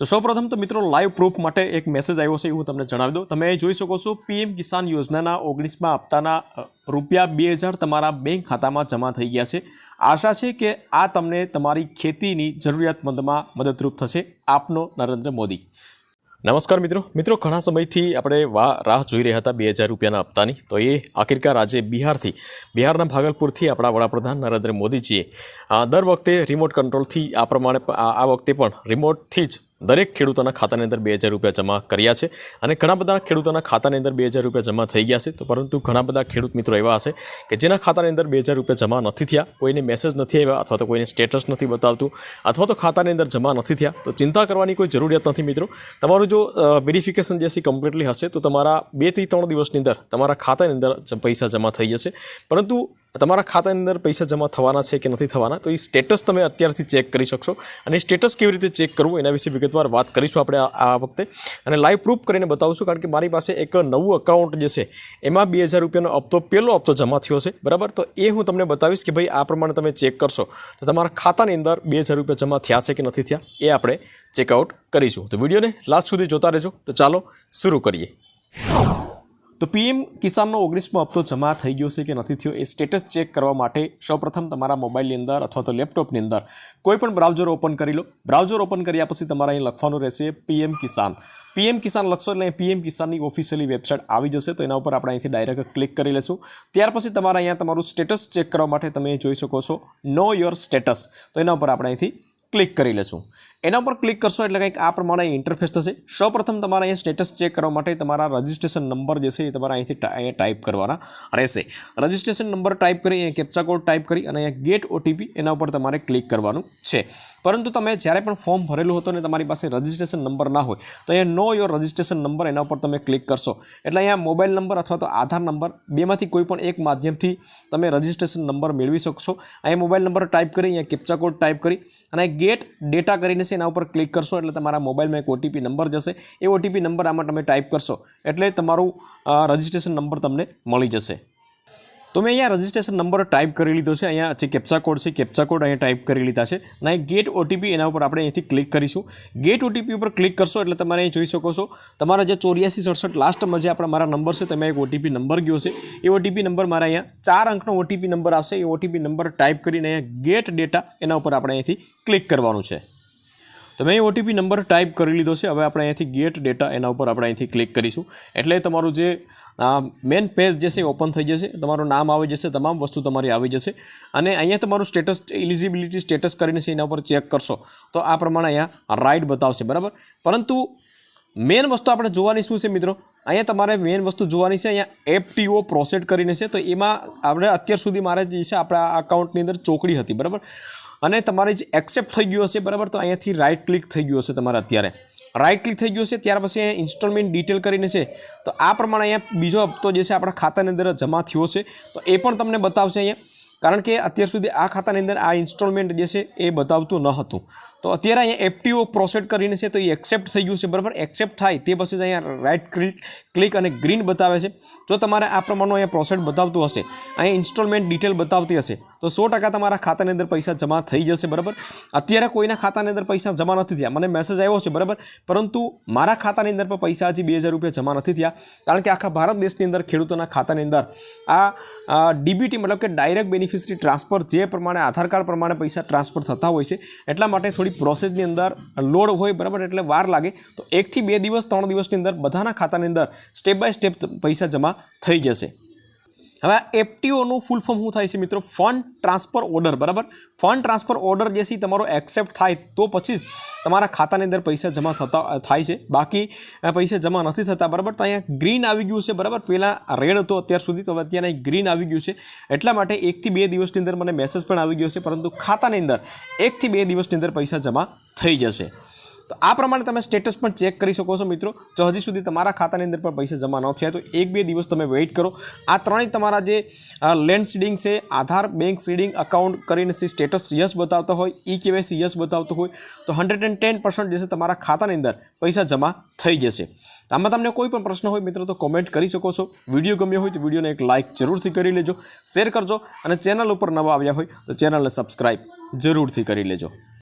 તો સૌપ્રથમ તો મિત્રો લાઈવ પ્રૂફ માટે એક મેસેજ આવ્યો છે એ હું તમને જણાવી દઉં. તમે જોઈ શકો છો, પીએમ કિસાન યોજનાના ઓગણીસમાં હપ્તાના રૂપિયા બે હજાર તમારા બેંક ખાતામાં જમા થઈ ગયા છે. આશા છે કે આ તમને તમારી ખેતીની જરૂરિયાતમંદમાં મદદરૂપ થશે. આપનો નરેન્દ્ર મોદી. નમસ્કાર મિત્રો. મિત્રો, ઘણા સમયથી આપણે રાહ જોઈ રહ્યા હતા બે હજાર રૂપિયાના હપ્તાની તો એ આખિરકાર આજે બિહારથી, બિહારના ભાગલપુરથી આપણા વડાપ્રધાન નરેન્દ્ર મોદીજીએ દર વખતે રિમોટ કંટ્રોલથી આ પ્રમાણે, આ વખતે પણ રિમોટથી જ દરેક ખેડૂતોના ખાતાની અંદર બે હજાર રૂપિયા જમા કર્યા છે અને ઘણા બધા ખેડૂતોના ખાતાની અંદર બે હજાર રૂપિયા જમા થઈ ગયા છે. તો પરંતુ ઘણા બધા ખેડૂત મિત્રો એવા હશે કે જેના ખાતાની અંદર બે હજાર રૂપિયા જમા નથી થયા, કોઈને મેસેજ નથી આવ્યા અથવા તો કોઈને સ્ટેટસ નથી બતાવતું અથવા તો ખાતાની અંદર જમા નથી થયા. તો ચિંતા કરવાની કોઈ જરૂરિયાત નથી મિત્રો. તમારું જો વેરિફિકેશન જે છે કમ્પ્લીટલી હશે તો તમારા બેથી ત્રણ દિવસની અંદર તમારા ખાતાની અંદર પૈસા જમા થઈ જશે. પરંતુ તમારા ખાતાની અંદર પૈસા જમા થવાના છે કે નથી થવાના, તો એ સ્ટેટસ તમે અત્યારથી ચેક કરી શકશો. અને સ્ટેટસ કેવી રીતે ચેક કરવું, એના વિશે વિગતવાર વાત કરીશું આપણે આ વખતે. અને લાઈવ પ્રૂફ કરીને બતાવશું, કારણ કે મારી પાસે એક નવું અકાઉન્ટ જે છે, એમાં બે હજાર રૂપિયાનો હપ્તો, પહેલો હપ્તો જમા થયો છે. બરાબર? તો એ હું તમને બતાવીશ કે ભાઈ આ પ્રમાણે તમે ચેક કરશો. તો તમારા ખાતાની અંદર બે હજાર રૂપિયા જમા થયા છે કે નથી થયા, એ આપણે ચેકઆઉટ કરીશું. તો વિડીયોને લાસ્ટ સુધી જોતા રહેજો. તો ચાલો, શરૂ કરીએ. તો પીએમ કિસાનનો ઓગણીસમો હપ્તો જમા થઈ ગયો છે કે નથી થયો એ સ્ટેટસ ચેક કરવા માટે સૌપ્રથમ તમારા મોબાઈલની અંદર અથવા તો લેપટોપની અંદર કોઈ પણ બ્રાઉઝર ઓપન કરી લો. બ્રાઉઝર ઓપન કર્યા પછી તમારે અહીં લખવાનું રહેશે પીએમ કિસાન. પીએમ કિસાન લખશો એટલે પીએમ કિસાનની ઓફિશિયલી વેબસાઇટ આવી જશે તો એના ઉપર આપણે અહીંથી ડાયરેક્ટ ક્લિક કરી લેશું. ત્યાર પછી તમારે અહીંયા તમારું સ્ટેટસ ચેક કરવા માટે તમે જોઈ શકો છો નો યોર સ્ટેટસ. તો એના ઉપર આપણે અહીંથી ક્લિક કરી લેશું. એના પર ક્લિક કરશો એટલે કંઈક આ પ્રમાણે ઇન્ટરફેસ થશે. સૌપ્રથમ તમારે અહીંયા સ્ટેટસ ચેક કરવા માટે તમારા રજિસ્ટ્રેશન નંબર જે છે એ તમારે અહીંથી અહીંયા ટાઈપ કરવાના રહેશે. રજિસ્ટ્રેશન નંબર ટાઈપ કરી, અહીંયા કેપ્ચા કોડ ટાઈપ કરી અને અહીંયા ગેટ ઓટીપી એના ઉપર તમારે ક્લિક કરવાનું છે. પરંતુ તમે જ્યારે પણ ફોર્મ ભરેલું હતો ને તમારી પાસે રજિસ્ટ્રેશન નંબર ના હોય, તો અહીંયા નો યોર રજિસ્ટ્રેશન નંબર એના ઉપર તમે ક્લિક કરશો. એટલે અહીંયા મોબાઈલ નંબર અથવા તો આધાર નંબર બેમાંથી કોઈ પણ એક માધ્યમથી તમે રજિસ્ટ્રેશન નંબર મેળવી શકશો. અહીંયા મોબાઈલ નંબર ટાઈપ કરી, અહીંયા કેપ્ચા કોડ ટાઈપ કરી અને ગેટ ડેટા કરીને છે, એના ઉપર ક્લિક કરશો એટલે તમારા મોબાઈલમાં એક ઓટીપી નંબર જશે. એ ઓટીપી નંબર આમાં તમે ટાઈપ કરશો એટલે તમારું રજિસ્ટ્રેશન નંબર તમને મળી જશે. તો મેં અહીંયા રજિસ્ટ્રેશન નંબર ટાઈપ કરી લીધો છે. અહીંયા જે કેપ્ચા કોડ છે કેપ્ચા કોડ અહીંયા ટાઈપ કરી લીધા છે. અને ગેટ ઓટીપી એના ઉપર આપણે અહીંથી ક્લિક કરીશું. ગેટ ઓટીપી ઉપર ક્લિક કરશો એટલે તમારે અહીં જોઈ શકો છો. તમારા જે ચોર્યાસી સડસઠ લાસ્ટમાં જે આપણા મારા નંબર છે, તેમાં એક ઓટીપી નંબર ગયો છે. એ ઓટીપી નંબર મારા અહીંયા ચાર અંકનો ઓટીપી નંબર આવશે. એ ઓટીપી નંબર ટાઈપ કરીને અહીંયા ગેટ ડેટા એના ઉપર આપણે અહીંથી ક્લિક કરવાનું છે. તો મેં ઓટીપી નંબર ટાઈપ કરી લીધો છે. હવે આપણે અહીંયાથી ગેટ ડેટા એના ઉપર આપણે અહીંથી ક્લિક કરીશું. એટલે તમારું જે મેન પેજ જે છે ઓપન થઈ જશે. તમારું નામ આવી જશે, તમામ વસ્તુ તમારી આવી જશે. અને અહીંયા તમારું સ્ટેટસ એલિજિબિલિટી સ્ટેટસ કરીને છે, એના ઉપર ચેક કરશો. તો આ પ્રમાણે અહીંયા રાઇટ બતાવશે, બરાબર? પરંતુ મેન વસ્તુ આપણે જોવાની શું છે મિત્રો? અહીંયા તમારે મેન વસ્તુ જોવાની છે, અહીંયા એફટીઓ પ્રોસેડ કરીને છે. તો એમાં આપણે અત્યાર સુધી મારે જે છે, આપણા અકાઉન્ટની અંદર ચોકડી હતી, બરાબર? અને તમારે જે એક્સેપ્ટ થઈ ગયું હશે, બરાબર? તો અહીંયાથી રાઇટ ક્લિક થઈ ગયું હશે તમારે અત્યારે. રાઇટ ક્લિક થઈ ગયું છે ત્યાર પછી અહીંયા ઇન્સ્ટોલમેન્ટ ડિટેલ કરીને છે. તો આ પ્રમાણે અહીંયા બીજો હપ્તો જે છે, આપણા ખાતાની અંદર જમા થયો છે. તો એ પણ તમને બતાવશે અહીંયા. કારણ કે અત્યાર સુધી આ ખાતાની અંદર આ ઇન્સ્ટોલમેન્ટ જે છે, એ બતાવતું ન હતું. તો અત્યારે અહીંયા એફટીઓ પ્રોસેડ કરીને છે, તો એ એક્સેપ્ટ થઈ ગયું છે, બરાબર? એક્સેપ્ટ થાય તે પછી જ અહીંયા રાઇટ ક્લિક ક્લિક અને ગ્રીન બતાવે છે. જો તમારે આ પ્રમાણનું અહીંયા પ્રોસેડ બતાવતું હશે, અહીંયા ઇન્સ્ટોલમેન્ટ ડિટેલ બતાવતી હશે તો સો ટકા તમારા ખાતાની અંદર પૈસા જમા થઈ જશે, બરાબર? અત્યારે કોઈના ખાતાની અંદર પૈસા જમા નથી થયા. મને મેસેજ આવ્યો છે, બરાબર? પરંતુ મારા ખાતાની અંદર પણ પૈસા હજી બે હજાર રૂપિયા જમા નથી થયા. કારણ કે આખા ભારત દેશની અંદર ખેડૂતોના ખાતાની અંદર આ ડીબીટી મતલબ કે ડાયરેક્ટ બેનિફિશરી ટ્રાન્સફર જે પ્રમાણે આધાર કાર્ડ પ્રમાણે પૈસા ટ્રાન્સફર થતા હોય છે, એટલા માટે થોડી પ્રોસેસની અંદર લોડ હોય, બરાબર? એટલે વાર લાગે. તો એકથી બે દિવસ, ત્રણ દિવસની અંદર બધાના ખાતાની અંદર સ્ટેપ બાય સ્ટેપ પૈસા જમા થઈ જશે. હવે આ એફટીઓનું ફૂલ ફોર્મ શું થાય છે મિત્રો? ફંડ ટ્રાન્સફર ઓર્ડર, બરાબર? ફંડ ટ્રાન્સફર ઓર્ડર જે છે તમારો એક્સેપ્ટ થાય તો પછી જ તમારા ખાતાની અંદર પૈસા જમા થતા થાય છે. બાકી પૈસા જમા નથી થતા, બરાબર? તો અહીંયા ગ્રીન આવી ગયું છે, બરાબર? પહેલાં રેડ હતો, અત્યાર સુધી તો અત્યારે ગ્રીન આવી ગયું છે. એટલા માટે એકથી બે દિવસની અંદર મને મેસેજ પણ આવી ગયો છે, પરંતુ ખાતાની અંદર એકથી બે દિવસની અંદર પૈસા જમા થઈ જશે. આ પ્રમાણે તમે સ્ટેટસ પણ ચેક કરી શકો છો મિત્રો. જો હજી સુધી તમારા ખાતાની અંદર પણ પૈસા જમા ન થયા તો એક બે દિવસ તમે વેઇટ કરો. આ ત્રણેય તમારા જે લેન્ડ સીડિંગ છે, આધાર બેંક સીડિંગ અકાઉન્ટ કરીને સ્ટેટસ યસ બતાવતો હોય ઈ કેવાયસી યસ બતાવતો હોય, તો હંડ્રેડ એન્ડ ટેન પર્સન્ટ જે તમારા ખાતાની અંદર પૈસા જમા થઈ જશે. આમાં તમને કોઈ પણ પ્રશ્ન હોય મિત્રો તો કોમેન્ટ કરી શકો છો. વીડિયો ગમ્યો હોય તો વિડીયોને એક લાઇક જરૂરથી કરી લેજો. શેર કરજો અને ચેનલ ઉપર નવા આવ્યા હોય તો ચેનલને સબસ્ક્રાઈબ જરૂરથી કરી લેજો.